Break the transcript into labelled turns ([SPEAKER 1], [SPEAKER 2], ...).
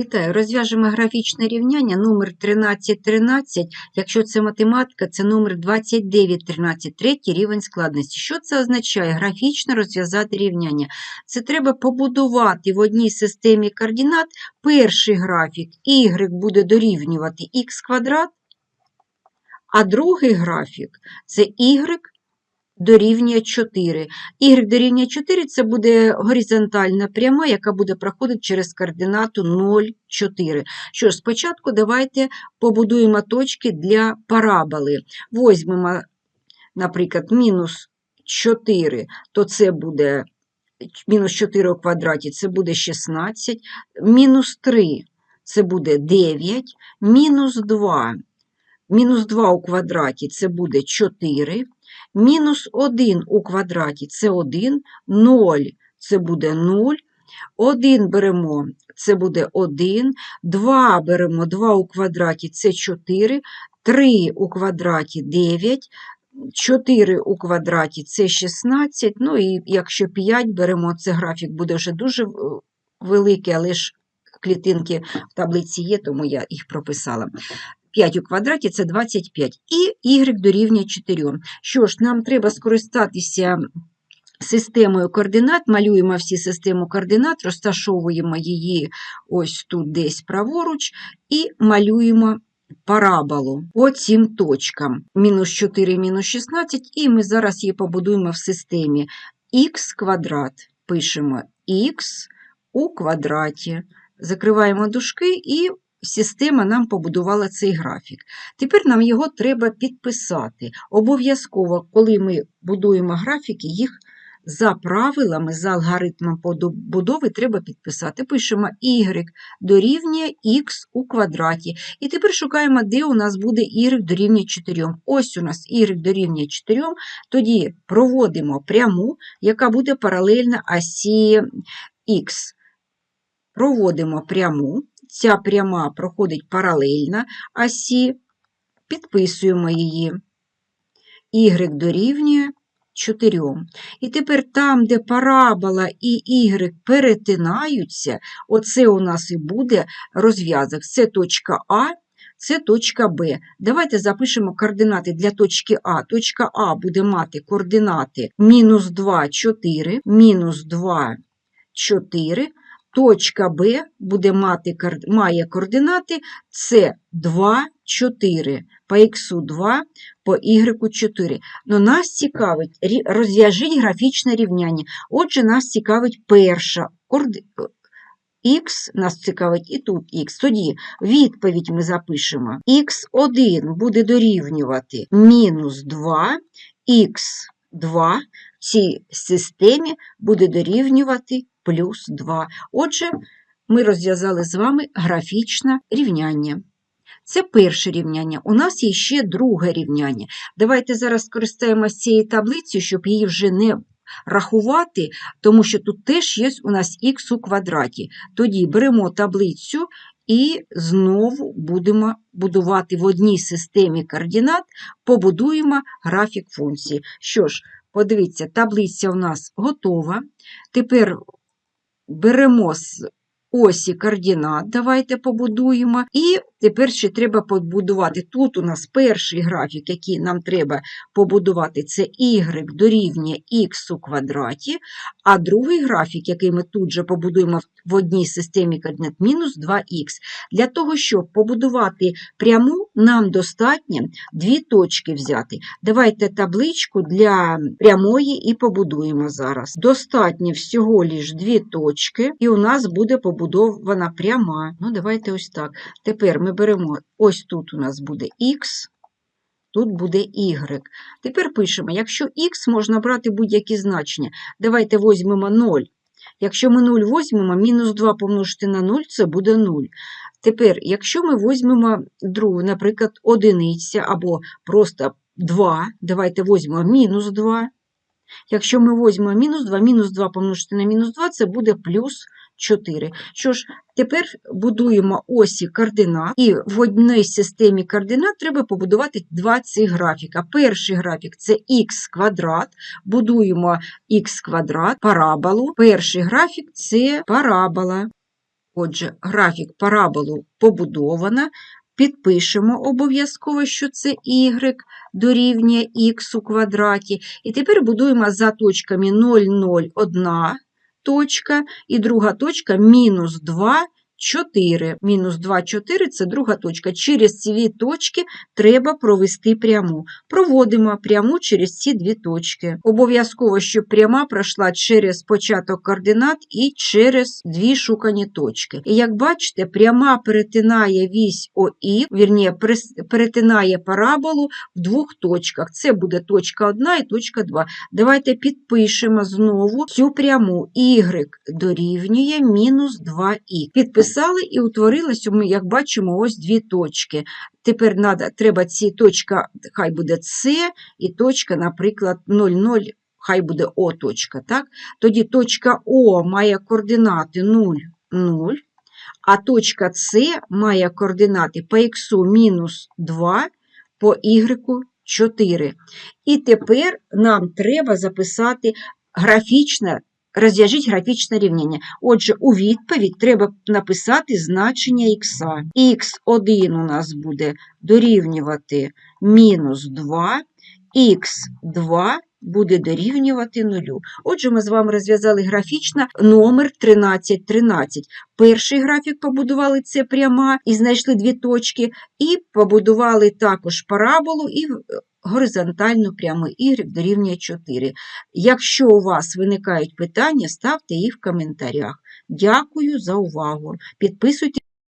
[SPEAKER 1] Вітаю, розв'яжемо графічне рівняння номер 1313. Якщо це математика, це номер 2913, третій рівень складності. Що це означає? Графічно розв'язати рівняння. Це треба побудувати в одній системі координат перший графік y буде дорівнювати х квадрат, а другий графік це y дорівнює 4. Y дорівнює 4 – це буде горизонтальна пряма, яка буде проходити через координату 0, 4. Що ж, спочатку давайте побудуємо точки для параболи. Возьмемо, наприклад, мінус 4, то це буде мінус 4 у квадраті, це буде 16, мінус 3 – це буде 9, мінус 2 – мінус 2 у квадраті – це буде 4, Мінус 1 у квадраті це 1, 0 це буде 0, 1 беремо, це буде 1, 2 беремо, 2 у квадраті це 4, 3 у квадраті 9, 4 у квадраті це 16, ну і якщо 5 беремо, це графік буде вже дуже великий, але ж клітинки в таблиці є, тому я їх прописала. 5 у квадраті це 25, і y дорівнює 4. Що ж, нам треба скористатися системою координат, малюємо всі систему координат, розташовуємо її ось тут десь праворуч, і малюємо параболу по цим точкам. Мінус 4, мінус 16, і ми зараз її побудуємо в системі х квадрат. Пишемо х у квадраті. Закриваємо дужки і система нам побудувала цей графік. Тепер нам його треба підписати. Обов'язково, коли ми будуємо графіки, їх за правилами, за алгоритмом будови треба підписати. Пишемо y дорівнює х у квадраті. І тепер шукаємо, де у нас буде y дорівнює 4. Ось у нас y дорівнює 4, тоді проводимо пряму, яка буде паралельна осі х. Проводимо пряму ця пряма проходить паралельно осі, підписуємо її. Y дорівнює 4. І тепер там, де парабола і y перетинаються, оце у нас і буде розв'язок. Це точка А, це точка Б. Давайте запишемо координати для точки А. Точка А буде мати координати мінус 2, 4, мінус 2, 4, Точка Б буде мати, має координати С 2, 4, по х 2, по y 4. Но нас цікавить, розв'яжіть графічне рівняння. Отже, нас цікавить перша Х нас цікавить і тут х. Тоді відповідь ми запишемо. Х1 буде дорівнювати мінус 2, х2 в цій системі буде дорівнювати плюс 2. Отже, ми розв'язали з вами графічне рівняння. Це перше рівняння. У нас є ще друге рівняння. Давайте зараз скористаємося цією таблицею, щоб її вже не рахувати, тому що тут теж є у нас х у квадраті. Тоді беремо таблицю і знову будемо будувати в одній системі координат, побудуємо графік функції. Що ж, подивіться, таблиця у нас готова. Тепер беремо з осі координат, давайте побудуємо. І тепер ще треба побудувати. Тут у нас перший графік, який нам треба побудувати, це y дорівнює х у квадраті, а другий графік, який ми тут же побудуємо в одній системі координат, мінус 2х. Для того, щоб побудувати пряму, нам достатньо дві точки взяти. Давайте табличку для прямої і побудуємо зараз. Достатньо всього лиш дві точки, і у нас буде побудована пряма. Ну, давайте ось так. Тепер ми беремо, ось тут у нас буде х, тут буде y. Тепер пишемо, якщо х можна брати будь-які значення. Давайте візьмемо 0. Якщо ми 0 візьмемо, мінус 2 помножити на 0 це буде 0. Тепер, якщо ми візьмемо другу, наприклад, одиниця або просто 2, давайте візьмемо мінус 2. Якщо ми візьмемо мінус 2, мінус 2 помножити на мінус 2, це буде плюс 4. Що ж, тепер будуємо осі координат, і в одній системі координат треба побудувати два цих графіка. Перший графік це х квадрат, будуємо х квадрат, параболу. Перший графік це парабола. Отже, графік параболу побудована. Підпишемо обов'язково, що це y дорівнює х у квадраті. І тепер будуємо за точками 0, 0, 1 точка і друга точка мінус 2, 4. Мінус 2, 4 – це друга точка. Через ці дві точки треба провести пряму. Проводимо пряму через ці дві точки. Обов'язково, щоб пряма пройшла через початок координат і через дві шукані точки. І як бачите, пряма перетинає вісь ОІ, перес- перетинає параболу в двох точках. Це буде точка 1 і точка 2. Давайте підпишемо знову цю пряму. Y дорівнює мінус 2х. Підписали і утворилось, як бачимо, ось дві точки. Тепер надо, треба ці точка, хай буде С, і точка, наприклад, 0,0, хай буде О точка. Так? Тоді точка О має координати 0, 0, а точка С має координати по х мінус 2, по y 4. І тепер нам треба записати графічне, розв'яжіть графічне рівняння. Отже, у відповідь треба написати значення х. х1 у нас буде дорівнювати мінус 2, х2 буде дорівнювати 0. Отже, ми з вами розв'язали графічно номер 1313. Перший графік побудували це пряма і знайшли дві точки, і побудували також параболу і горизонтальну пряму y дорівнює 4. Якщо у вас виникають питання, ставте їх в коментарях. Дякую за увагу. Підписуйтесь.